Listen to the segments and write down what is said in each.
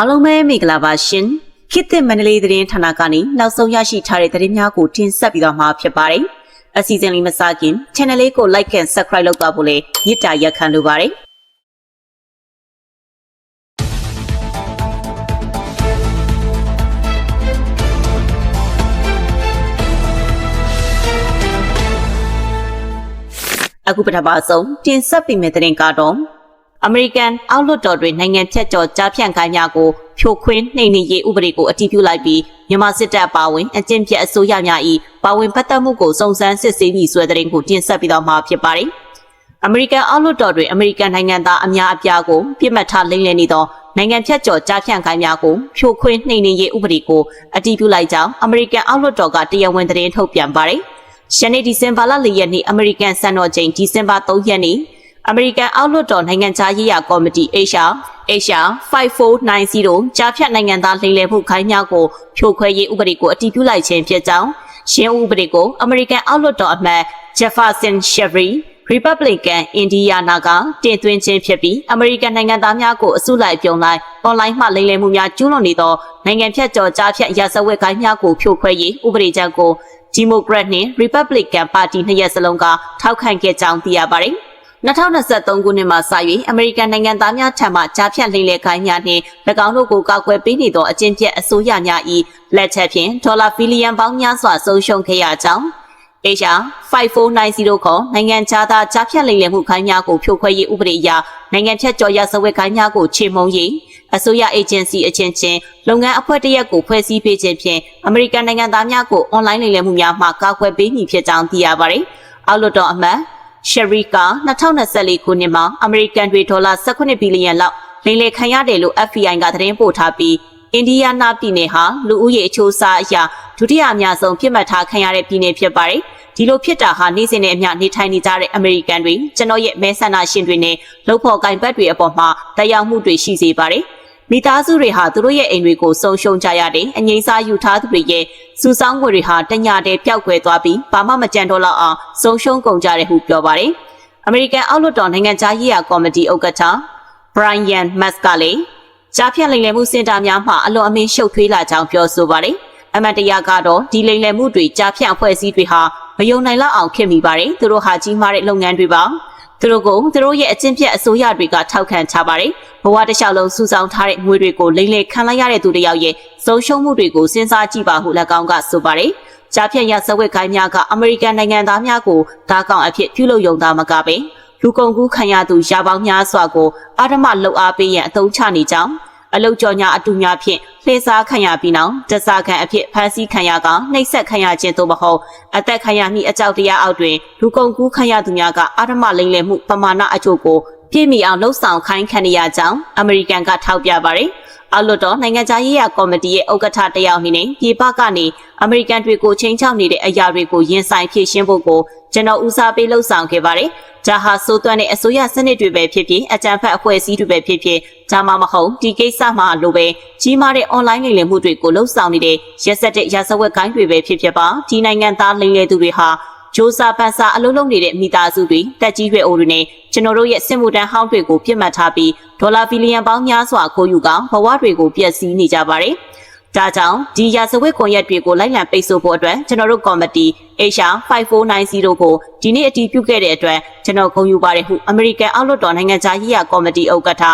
အားလုံးပဲမင်္ဂလာပါရှင်ခေတ်သစ်မန္တလေးသတင်းဌာနကနေနောက်ဆုံးရရှိထားတဲ့သတင်းများကိုတင်ဆက်ပြီးတော့မှာဖြစ်ပါတယ်အစီအစဉ်လေးမစခင် channel လေးကို like and subscribe လုပ်သွားဖို့လည်းမြစ်တာရက်ခံလိုပါတယ်အခုပထမဆုံးတင်ဆက်ပေးမယ့်သတင်းကတော့ အမေရိကန်အောက်လွှတ်တော်တွင်နိုင်ငံဖြတ်ကျော်ကြားဖြန့်ခိုင်းများကိုဖြိုခွင်းနှိမ်နင်းရေးဥပဒေကိုအတည်ပြုလိုက်ပြီးမြန်မာစစ်တပ်ပါဝင်အကျင့်ပြတ်အစိုးရများ၏ပါဝင်ပတ်သက်မှုကိုစုံစမ်းစစ်ဆေးပြီးဆွဲတဲ့ရင်ကိုတင်ဆက်ပြီးတော့မှာဖြစ်ပါတယ်။အမေရိကန်အောက်လွှတ်တော်တွင်အမေရိကန်နိုင်ငံသားအများအပြားကိုပြစ်မှတ်ထားလိမ့်လည်နေသောနိုင်ငံဖြတ်ကျော်ကြားဖြန့်ခိုင်းများကိုဖြိုခွင်းနှိမ်နင်းရေးဥပဒေကိုအတည်ပြုလိုက်ကြောင်းအမေရိကန်အောက်လွှတ်တော်ကတရားဝင်သတင်းထုတ်ပြန်ပါတယ်။ရှနေ့ဒီဇင်ဘာလ၄ရက်နေ့အမေရိကန်စံတော်ချိန်ဒီဇင်ဘာ3ရက်နေ့ အမေရိကန်အောက်လွှတ်တော်နိုင်ငံခြားရေးရာကော်မတီ HR HR 5490ကြားဖြတ်နိုင်ငံသားလိမ်လည်မှုခိုင်းများကိုဖြိုခွဲရေးဥပဒေကိုအတည်ပြုလိုက်ခြင်းဖြစ်ကြောင်းရှင်းဥပဒေကိုအမေရိကန်အောက်လွှတ်တော်အမတ် Jefferson Chevry Republican Indiana ကတင်သွင်းခြင်းဖြစ်ပြီးအမေရိကန်နိုင်ငံသားများကိုအစုလိုက်ပြုံလိုက်အွန်လိုင်းမှလိမ်လည်မှုများကျူးလွန်နေသောနိုင်ငံဖြတ်ကျော်ကြားဖြတ်ရာဇဝတ်ကိုင်းများကိုဖြိုခွဲရေးဥပဒေကြမ်းကိုဒီမိုကရက်နှင့် Republican ပါတီနှစ်ရပ်စလုံးကထောက်ခံခဲ့ကြောင်းသိရပါတယ်။ 2023ခုနှစ်မှာစ၍အမေရိကန်နိုင်ငံသားများထံမှကြားဖြတ်လိမ့်လေခိုင်းများနှင့်၎င်းတို့ကိုကောက်ွယ်ပေးနေသောအကျင့်ပြတ်အစိုးရများ၏လက်ချက်ဖြင့်ဒေါ်လာဘီလီယံပေါင်းများစွာဆုံးရှုံးခဲ့ရကြောင်း Asia 5490ခေါ်နိုင်ငံခြားသားကြားဖြတ်လိမ့်လည်မှုခိုင်းများကိုဖြိုခွဲရေးဥပဒေအရနိုင်ငံဖြတ်ကျော်ရဇဝတ်ခိုင်းများကိုချေမှုန်းရေးအစိုးရအေဂျင်စီအချင်းချင်းလုပ်ငန်းအဖွဲ့တရက်ကိုဖွဲ့စည်းပေးခြင်းဖြင့်အမေရိကန်နိုင်ငံသားများကိုအွန်လိုင်းလိမ်လည်မှုများမှကာကွယ်ပေးမည်ဖြစ်ကြောင်းသိရပါတယ်။အောက်လွှတ်တော်အမတ် ရှရီကာ2024ခုနှစ်မှာအမေရိကန်တွေဒေါ်လာ18ဘီလီယံလောက်လိမ်လည်ခံရတယ်လို့ FBI ကသတင်းပို့ထားပြီးအိန္ဒိယနာပြည်နယ်ဟာလူဦးရေအချိုးအစားအရာဒုတိယအများဆုံးပြစ်မှတ်ထားခံရတဲ့ပြည်နယ်ဖြစ်ပါတယ်။ဒီလိုဖြစ်တာဟာနေ့စဉ်နဲ့အမျှနေထိုင်နေကြတဲ့အမေရိကန်တွေကျွန်တော်ရဲ့မဲဆန္ဒရှင်တွေနဲ့လှုပ်ဖော်ကင်ဘတ်တွေအပေါ်မှာတရားမှုတွေရှိစေပါတယ်။ မိသားစုတွေဟာသူတို့ရဲ့အိမ်တွေကိုဆုံးရှုံးကြရတယ်အငိမ့်စားယူထားသူတွေရဲ့စူဆောင်းငွေတွေဟာတညတည်းပျောက်ကွယ်သွားပြီးဘာမှမကြံတော့လောက်အောင်ဆုံးရှုံးကုန်ကြတယ်ဟုပြောပါတယ်အမေရိကန်အောက်လွှတ်တော်နိုင်ငံသားရေးရာကော်မတီဥက္ကဋ္ဌ Brian Musk ကလည်းကြားဖြတ်လိမ်လည်မှုစင်တာများမှာအလွန်အမင်းရှုပ်ထွေးလာကြောင်းပြောဆိုပါတယ်အမတ်တရားကတော့ဒီလိမ်လည်မှုတွေကြားဖြတ်အဖွဲ့အစည်းတွေဟာမယုံနိုင်လောက်အောင်ဖြစ်မိပါတယ်သူတို့ဟာကြီးမားတဲ့လုပ်ငန်းတွေပါ သူတို့ကသူတို့ရဲ့အကျင့်ပြတ်အစိုးရတွေကထောက်ခံချပါတယ်။ဘဝတစ်လျှောက်လုံးစုဆောင်းထားတဲ့ငွေတွေကိုလိမ့်လေခံလိုက်ရတဲ့သူတယောက်ရဲ့ဆုံးရှုံးမှုတွေကိုစဉ်းစားကြည့်ပါဟု၎င်းကဆိုပါတယ်။ကြားဖြတ်ရဇဝတ်ခိုင်းများကအမေရိကန်နိုင်ငံသားများကိုဓာကောင်အဖြစ်ပြုလုပ်ယုံသားမကပင်လူကုန်ကူးခံရသူရာပေါင်းများစွာကိုအာဓမလှုပ်အားပေးရန်အသုံးချနေကြောင်း အလုတ်ကြော်ညာအတူများဖြင့်လှည့်စားခံရပြီးနောက်တစားခံအဖြစ်ဖမ်းဆီးခံရကနှိပ်စက်ခံရခြင်းသို့မဟုတ်အသက်ခံရမိအကြောက်တရားအောက်တွင်လူကုန်ကူးခံရသူများကအာဓမလိမ့်လည်မှုပမာဏအချို့ကို ပြည့်မီအောင်လှုပ်ဆောင်ခိုင်းခံရကြောင်းအမေရိကန်ကထောက်ပြပါတယ်။အောက်လွှတ်တော်နိုင်ငံခြားရေးရာကော်မတီရဲ့ဥက္ကဋ္ဌတယောက်အနေနဲ့ပြည်ပကနေအမေရိကန်တွေကိုချိန်ချောက်နေတဲ့အရာတွေကိုရင်ဆိုင်ဖြေရှင်းဖို့ကိုကျွန်တော်ဦးစားပေးလှုပ်ဆောင်ခဲ့ပါတယ်။ဒါဟာစိုးသွမ်းတဲ့အစိုးရစနစ်တွေပဲဖြစ်ဖြစ်အကြံဖက်အဖွဲ့အစည်းတွေပဲဖြစ်ဖြစ်ဒါမှမဟုတ်ဒီကိစ္စမှာလိုပဲကြီးမားတဲ့ online လိမ်လည်မှုတွေကိုလှုပ်ဆောင်နေတဲ့ရက်စက်တဲ့ရာဇဝတ်ကိုင်းတွေပဲဖြစ်ဖြစ်ပါဒီနိုင်ငံသားလိမ်လည်သူတွေဟာ ဂျိုးစာပန်စာအလုံးလုံးနေတဲ့မိသားစုတွေတက်ကြီးရွယ်အိုတွေနဲ့ကျွန်တော်တို့ရဲ့စစ်မှုတန်းဟောင်းတွေကိုပြစ်မှတ်ထားပြီးဒေါ်လာဘီလီယံပေါင်းများစွာခိုးယူကဘဝတွေကိုပျက်စီးနေကြပါတယ်။ဒါကြောင့်ဒီရာဇဝတ်ကွန်ရက်တွေကိုလိုက်လံပိတ်ဆို့ဖို့အတွက်ကျွန်တော်တို့ကော်မတီ Asia 5490ကိုဒီနေ့အတည်ပြုခဲ့တဲ့အတွက်ကျွန်တော်ဂုဏ်ယူပါတယ်ဟုအမေရိကန်အောက်လွှတ်တော်နိုင်ငံသားရေးရာကော်မတီဥက္ကဋ္ဌ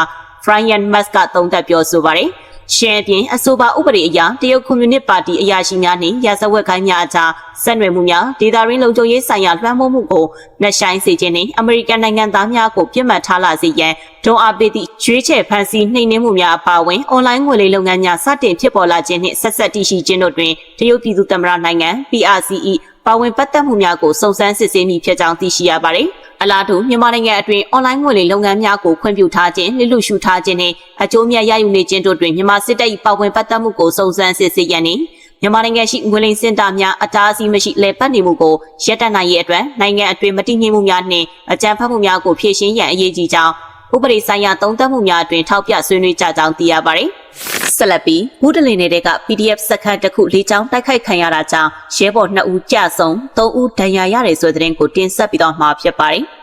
Brian Musk ကသုံးသပ်ပြောဆိုပါတယ်။ ရှယ်ပြင်အဆိုပါဥပဒေအရတရုတ်ကွန်မြူနစ်ပါတီအရာရှိများနှင့်ရာဇဝတ်ခိုင်းများအကြားဆက်နွယ်မှုများဒေတာရင်းလုံခြုံရေးဆိုင်ရာလွှမ်းမိုးမှုကိုနှက်ဆိုင်စေခြင်းနှင့်အမေရိကန်နိုင်ငံသားများကိုပြစ်မှတ်ထားလာစေရန်ဒုံအားပေးသည့်ရွေးချယ်ဖန်ဆီးနှိမ်နင်းမှုများအပါအဝင်အွန်လိုင်းငွေလိမ်လုပ်ငန်းများစတင်ဖြစ်ပေါ်လာခြင်းနှင့်ဆက်ဆက်တည်ရှိခြင်းတို့တွင်တရုတ်ပြည်သူ့သမ္မတနိုင်ငံ PRCE ပါဝင်ပတ်သက်မှုများကိုစုံစမ်းစစ်ဆေးမိဖြစ်ကြောင်းသိရှိရပါတယ်။ အလားတူမြန်မာနိုင်ငံအတွင်းအွန်လိုင်းငွေလိမ်လုပ်ငန်းများကိုခွင့်ပြုထားခြင်းလိလူရှုထားခြင်းနဲ့အကျိုးမြတ်ရယူနေခြင်းတို့တွင်မြန်မာစစ်တပ်၏ပါဝင်ပတ်သက်မှုကိုစုံစမ်းစစ်ဆေးရန်နှင့်မြန်မာနိုင်ငံရှိငွေလိမ်စင်တာများအတားအဆီးမရှိလဲပတ်နေမှုကိုရပ်တန့်နိုင်ရေးအတွက်နိုင်ငံအတွင်းမတည်ငြိမ်မှုများနှင့်အကြမ်းဖက်မှုများကိုဖြေရှင်းရန်အရေးကြီးကြောင်းဥပဒေဆိုင်ရာသုံးသပ်မှုများအတွင်ထောက်ပြဆွေးနွေးကြကြောင်းသိရပါတယ်။ ဆက်လက်ပြီးမူဒလင်တွေက PDF စခန်းတစ်ခုလေးချောင်းတိုက်ခိုက်ခံရတာကြောင့်ရဲဘော်2ဦးကြဆုံး3ဦးဒဏ်ရာရတယ်ဆိုတဲ့တဲ့ကိုတင်ဆက်ပြီးတော့မှာဖြစ်ပါတယ်။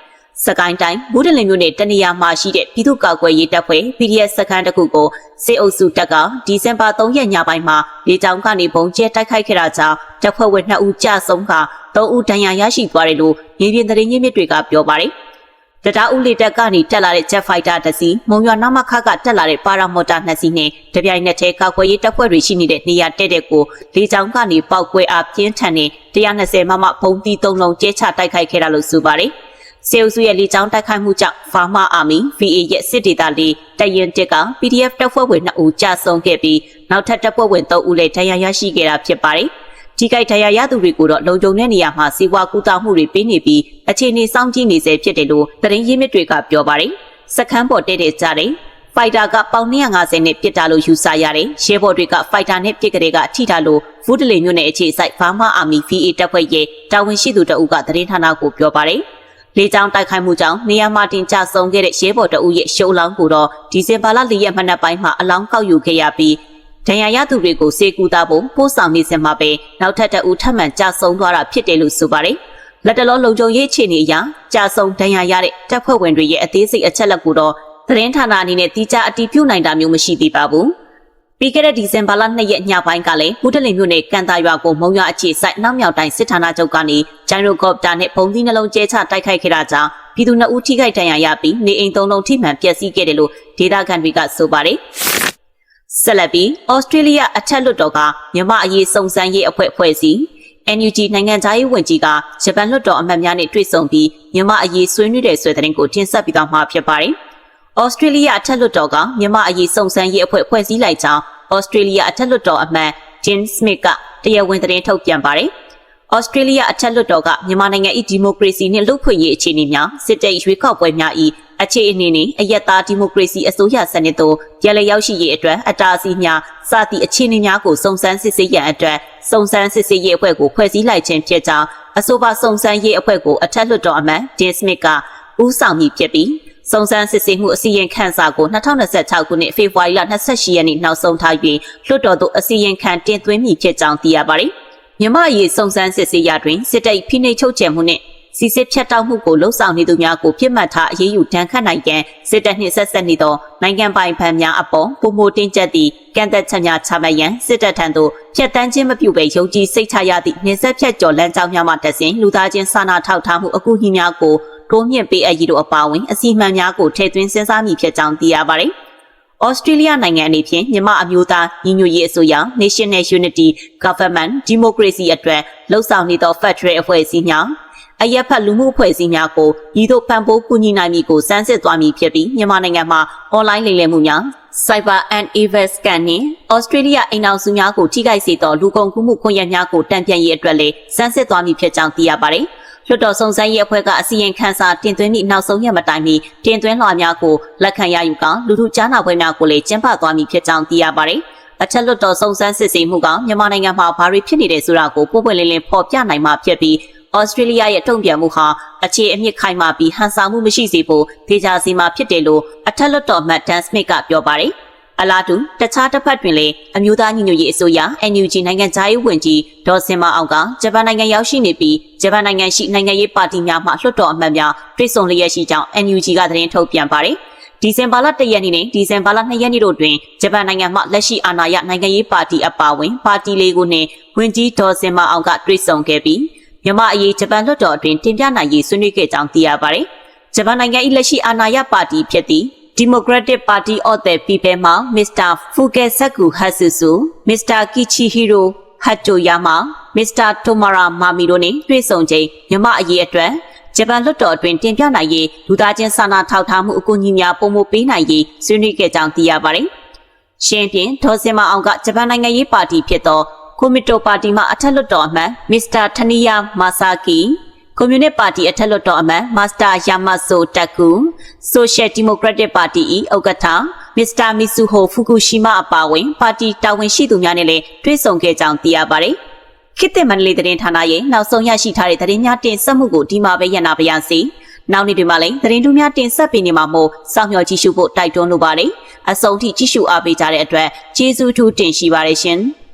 စကိုင်းတိုင်းဘူးတလင်မြို့နယ်တနေရာမှာရှိတဲ့ပြည်သူ့ကာကွယ်ရေးတပ်ဖွဲ့ PDF စခန်းတစ်ခုကိုစစ်အုပ်စုတပ်ကဒီဇင်ဘာ3ရက်ညပိုင်းမှာလေကြောင်းကနေပုံကျဲတိုက်ခိုက်ခဲ့တာကြောင့်တပ်ဖွဲ့ဝင်2ဦးကြာဆုံးက3ဦးဒဏ်ရာရရှိသွားတယ်လို့မြေပြင်သတင်းရင်းမြစ်တွေကပြောပါတယ်။ တတားဦးလေတပ်ကနေတက်လာတဲ့ Jet Fighter တစ်စီးမုံရွာနမခကတက်လာတဲ့ပါရာမော်တာနှစ်စီးနဲ့တပြိုင်နက်တည်းကာကွယ်ရေးတပ်ဖွဲ့တွေရှိနေတဲ့နေရာတဲ့တဲ့ကိုလေကြောင်းကနေပောက်ကွဲအားပြင်းထန်တဲ့120မမဘုံတီ3လုံးကျဲချတိုက်ခိုက်ခဲ့တာလို့ဆိုပါတယ်။စေအုပ်စုရဲ့လေကြောင်းတိုက်ခိုက်မှုကြောင့် Pharma Army VA ရဲ့စစ်ဒေသလေးတရင်တက်က PDF တပ်ဖွဲ့ဝင်2ဦးကြာဆုံးခဲ့ပြီးနောက်ထပ်တပ်ဖွဲ့ဝင်3ဦးလည်းဒဏ်ရာရရှိခဲ့တာဖြစ်ပါတယ်။ ထိခိုက်ဒဏ်ရာရသူတွေကိုတော့လုံခြုံတဲ့နေရာမှာစီဝါကူတာမှုတွေပေးနေပြီးအခြေအနေစောင့်ကြည့်နေစေဖြစ်တယ်လို့သတင်းရင်းမြစ်တွေကပြောပါတယ်။စခန်းပေါ်တဲ့တဲ့ကြတဲ့ဖိုက်တာကပေါင်250နဲ့ပစ်တာလို့ယူဆရတယ်။ရဲဘော်တွေကဖိုက်တာနဲ့ပစ်ကလေးကထိတာလို့ဖူးဒလီမြို့နယ်အခြေစိုက်ဘာမာအာမီ VA တပ်ဖွဲ့ရဲ့တာဝန်ရှိသူတအုပ်ကသတင်းဌာနကိုပြောပါတယ်။လေကြောင်းတိုက်ခိုက်မှုကြောင့်နေရာမှာတင်ကျဆုံးခဲ့တဲ့ရဲဘော်တအုပ်ရဲ့ရှုံးလောင်းကိုတော့ဒီဇင်ဘာလ၄ရက်မနက်ပိုင်းမှာအလောင်းကောက်ယူခဲ့ရပြီး ဒဏ်ရာရသူတွေကိုစေကူတာဖို့ပို့ဆောင်နေစမှာပဲနောက်ထပ်တအုပ်ထပ်မံကျဆုံးသွားတာဖြစ်တယ်လို့ဆိုပါတယ်။လက်တလောလုံခြုံရေးအခြေအနေအရကြာဆုံးဒဏ်ရာရတဲ့တပ်ဖွဲ့ဝင်တွေရဲ့အသေးစိတ်အချက်လက်ကိုတော့သတင်းဌာနအနေနဲ့တိကျအတည်ပြုနိုင်တာမျိုးမရှိသေးပါဘူး။ပြီးခဲ့တဲ့ဒီဇင်ဘာလ2ရက်ညပိုင်းကလည်းဘူးတလင်မြို့နယ်ကန်တာရွာကိုမုံရွာအခြေစိုက်နောက်မြောက်တိုင်းစစ်ဌာနချုပ်ကနေဂျိုင်ရိုကော့ပတာနဲ့ပုံသီးနှလုံးကျဲချတိုက်ခိုက်ခဲ့တာကြောင့်ပြည်သူ2ဦးထိခိုက်ဒဏ်ရာရပြီးနေအိမ်3လုံးထိမှန်ပျက်စီးခဲ့တယ်လို့ဒေသခံတွေကဆိုပါတယ်။ ဆက်လက်ပြီးဩစတြေးလျအထက်လွှတ်တော်ကမြမအရေးစုံစမ်းရေးအဖွဲ့ဖွဲ့စည်း NUG နိုင်ငံသားရေးဝန်ကြီးကဂျပန်လွှတ်တော်အမတ်များနဲ့တွေ့ဆုံပြီးမြန်မာအရေးဆွေးနွေးတဲ့ဆွေးသတင်းကိုတင်ဆက်ပြီးတော့မှာဖြစ်ပါတယ်။ဩစတြေးလျအထက်လွှတ်တော်ကမြန်မာအရေးစုံစမ်းရေးအဖွဲ့ဖွဲ့စည်းလိုက်ကြောင်းဩစတြေးလျအထက်လွှတ်တော်အမတ် Jim Smith ကတရားဝင်သတင်းထုတ်ပြန်ပါတယ်။ဩစတြေးလျအထက်လွှတ်တော်ကမြန်မာနိုင်ငံ၏ဒီမိုကရေစီနှင့်လူ့ဖွံ့ဖြိုးရေးအခြေအနေများစစ်တပ်ရွေးကောက်ပွဲများ၏ အခြေအနေနှင့်အယက်သားဒီမိုကရေစီအစိုးရစနစ်သို့ပြည်လည်ရောက်ရှိရေးအတွက်အတားအဆီးများစသည့်အခြေအနေများကိုစုံစမ်းစစ်ဆေးရန်အတွက်စုံစမ်းစစ်ဆေးရေးအဖွဲ့ကိုဖွဲ့စည်းလိုက်ခြင်းဖြစ်ကြောင်းအဆိုပါစုံစမ်းရေးအဖွဲ့ကိုအထက်လွှတ်တော်အမတ်ဒင်စမစ်ကဦးဆောင်မည်ဖြစ်ပြီးစုံစမ်းစစ်ဆေးမှုအစီရင်ခံစာကို2026ခုနှစ်ဖေဖော်ဝါရီလ28ရက်နေ့နောက်ဆုံးထား၍လွှတ်တော်သို့အစီရင်ခံတင်သွင်းမည်ဖြစ်ကြောင်းသိရပါတယ်။မြမရေးစုံစမ်းစစ်ဆေးရာတွင်စစ်တပ်ဖိနှိပ်ချုပ်ချယ်မှုနှင့် စီစစ်ဖြတ်တောက်မှုကိုလှုံ့ဆော်နေသူများကိုပြစ်မှတ်ထားအရေးယူဒဏ်ခတ်နိုင်ရန်စစ်တပ်နှင့်ဆက်ဆက်နေသောနိုင်ငံပိုင်ဖန်များအပေါ်ပုံမိုတင်းကျပ်သည့်ကန့်သက်ချက်များချမှတ်ရန်စစ်တပ်ထံသို့ဖျက်ဆီးခြင်းမပြုဘဲယုံကြည်စိတ်ချရသည့်နေဆက်ဖြတ်ကျော်လမ်းကြောင်းများမှတက်စဉ်လူသားချင်းစာနာထောက်ထားမှုအကူအညီများကိုတိုးမြင့်ပေးအပ်ရည်တို့အပါအဝင်အစီအမံများကိုထည့်သွင်းစဉ်းစားမိဖြစ်ကြောင်းသိရပါတယ်။ဩစတြေးလျနိုင်ငံအနေဖြင့်မြန်မာအမျိုးသားညီညွတ်ရေးအစိုးရ National Unity Government Democracy အတွက်လှုပ်ဆောင်နေသော Federal အဖွဲ့အစည်းများ အရက်ဖတ်လူမှုအဖွဲ့အစည်းများကိုဤသို့ပံ့ပိုးကူညီနိုင်မည်ကိုစမ်းစစ်သွားမည်ဖြစ်ပြီးမြန်မာနိုင်ငံမှာ online လိမ်လည်မှုများ Cyber and Evil Scan နှင့် Australia အိမ်အောင်စုများကိုထိခိုက်စေသောလူကုန်ကူးမှုခွင့်ရများကိုတံပြန်ရေးအတွက်လည်းစမ်းစစ်သွားမည်ဖြစ်ကြောင်းသိရပါတယ်။လွှတ်တော်ဆောင်ဆိုင်ရေးအဖွဲ့ကအစီရင်ခံစာတင်သွင်းသည့်နောက်ဆုံးရက်မတိုင်မီတင်သွင်းလွှာများကိုလက်ခံရယူကလူထုကြားနာပွဲများကိုလည်းကျင်းပသွားမည်ဖြစ်ကြောင်းသိရပါတယ်။အထက်လွှတ်တော်စုံစမ်းစစ်ဆေးမှုကမြန်မာနိုင်ငံမှာဘာတွေဖြစ်နေတယ်ဆိုတာကိုပုံပွင့်လင်းလင်းဖော်ပြနိုင်မှာဖြစ်ပြီး ဩစတြေးလျရဲ့တုံ့ပြန်မှုဟာအခြေအမြစ်ခိုင်မာပြီးဟန်ဆောင်မှုမရှိစေဖို့ဒေသစီမှာဖြစ်တယ်လို့အထက်လွှတ်တော်မှတ်ဒန်စမစ်ကပြောပါတယ်။အလားတူတခြားတစ်ဖက်တွင်လည်းအမျိုးသားညီညွတ်ရေးအစိုးရ NUG နိုင်ငံသားရေးဝန်ကြီးဒေါ်စင်မအောင်ကဂျပန်နိုင်ငံရောက်ရှိနေပြီးဂျပန်နိုင်ငံရှိနိုင်ငံရေးပါတီများမှလွှတ်တော်အမတ်များတွေ့ဆုံလျက်ရှိကြောင်း NUG ကသတင်းထုတ်ပြန်ပါတယ်။ဒီဇင်ဘာလ၁ရက်နေ့နဲ့ဒီဇင်ဘာလ၂ရက်နေ့တို့တွင်ဂျပန်နိုင်ငံမှလက်ရှိအာဏာရနိုင်ငံရေးပါတီအပါအဝင်ပါတီလေးခုနှင့်ဝန်ကြီးဒေါ်စင်မအောင်ကတွေ့ဆုံခဲ့ပြီး မြန်မာအရေးဂျပန်လွှတ်တော်အတွင်းတင်ပြနိုင်ရေးဆွေးနွေးခဲ့ကြောင်းသိရပါတယ်။ဂျပန်နိုင်ငံ၏လက်ရှိအာဏာရပါတီဖြစ်သည့် Democratic Party of the People မှ Mr. Fukesaku Hatsusu, Mr. Kichihiro Hattoyama, Mr. Tomara Mami တို့နဲ့တွေ့ဆုံချိန်မြန်မာအရေးအတွက်ဂျပန်လွှတ်တော်အတွင်းတင်ပြနိုင်ရေးလူသားချင်းစာနာထောက်ထားမှုအကူအညီများပုံမပေးနိုင်ရေးဆွေးနွေးခဲ့ကြောင်းသိရပါတယ်။ရှင်းပြဒေါ်စင်မအောင်ကဂျပန်နိုင်ငံရေးပါတီဖြစ်သော ကွန်မီတိုပါတီမှအထက်လွှတ်တော်အမတ်မစ္စတာထနီယာမာဆာကီကွန်မြူနစ်ပါတီအထက်လွှတ်တော်အမတ်မာစတာယာမဆိုတက်ကူဆိုရှယ်ဒီမိုကရက်တစ်ပါတီ၏ဥက္ကဋ္ဌမစ္စတာမီဆူဟိုဖူကူရှီမာအပါအဝင်ပါတီတာဝန်ရှိသူများနဲ့လည်းတွေ့ဆုံခဲ့ကြောင်းသိရပါတယ်။ခေတ်သစ်မန္တလေးသတင်းဌာနရဲ့နောက်ဆုံးရရှိထားတဲ့သတင်းများတင်ဆက်မှုကိုဒီမှာပဲရနာပါရစေ။နောက်နေ့တွေမှာလည်းသတင်းတူးများတင်ဆက်ပေးနေမှာမို့စောင့်မျှော်ကြည့်ရှုဖို့တိုက်တွန်းလိုပါတယ်။အဆုံးထိကြည့်ရှုအားပေးကြတဲ့အတွက်ကျေးဇူးထူးတင်ရှိပါတယ်ရှင်။